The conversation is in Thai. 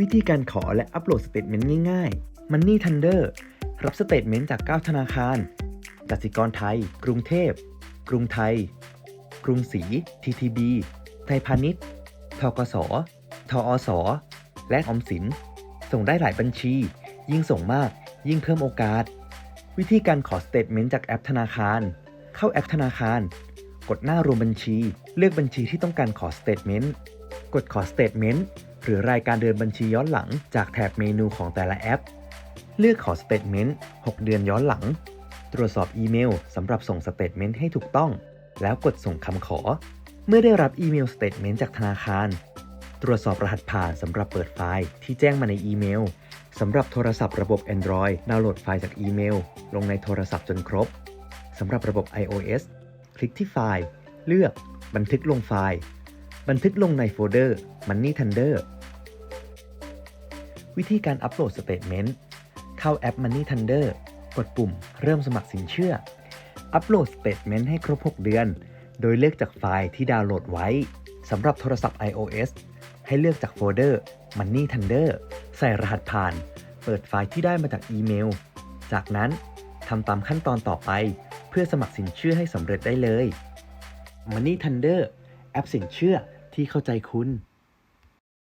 วิธีการขอและอัปโหลดสเตทเมนต์ง่ายๆ Money Thunder รับสเตทเมนต์จาก 9 ธนาคาร กสิกรไทย กรุงเทพ กรุงไทย กรุงศรี TTB ไทยพาณิชย์ ทกส ทอส และออมสิน ส่งได้หลายบัญชี ยิ่งส่งมาก ยิ่งเพิ่มโอกาส วิธีการขอสเตทเมนต์จากแอปธนาคาร เข้าแอปธนาคาร กดหน้ารวมบัญชี เลือกบัญชีที่ต้องการขอสเตทเมนต์ กดขอสเตทเมนต์ หรือรายการเดินบัญชีย้อนหลังจากแถบเมนูของแต่ละแอป เลือกขอสเตทเมนต์6เดือนย้อนหลัง ตรวจสอบอีเมลสำหรับส่งสเตทเมนต์ให้ถูกต้อง แล้วกดส่งคำขอ เมื่อได้รับอีเมลสเตทเมนต์จากธนาคาร ตรวจสอบรหัสผ่านสำหรับเปิดไฟล์ที่แจ้งมาในอีเมลสำหรับโทรศัพท์ระบบ Android ดาวน์โหลดไฟล์จากอีเมล ลงในโทรศัพท์จนครบสำหรับระบบ iOS คลิกที่ไฟล์ เลือก บันทึกลงไฟล์ บันทึกลงในโฟลเดอร์ Money Thunder วิธีการอัปโหลดสเตทเมนต์เข้าแอป Money Thunder กดปุ่มเริ่มสมัครสินเชื่อ อัปโหลดสเตทเมนต์ให้ครบ 6 เดือน โดยเลือกจากไฟล์ที่ดาวน์โหลดไว้สำหรับโทรศัพท์ iOS ให้เลือกจากโฟลเดอร์ Money Thunder ใส่รหัสผ่าน เปิดไฟล์ที่ได้มาจากอีเมล จากนั้นทำตามขั้นตอนต่อไป เพื่อสมัครสินเชื่อให้สำเร็จได้เลย Money Thunder แอปสินเชื่อที่เข้าใจคุณ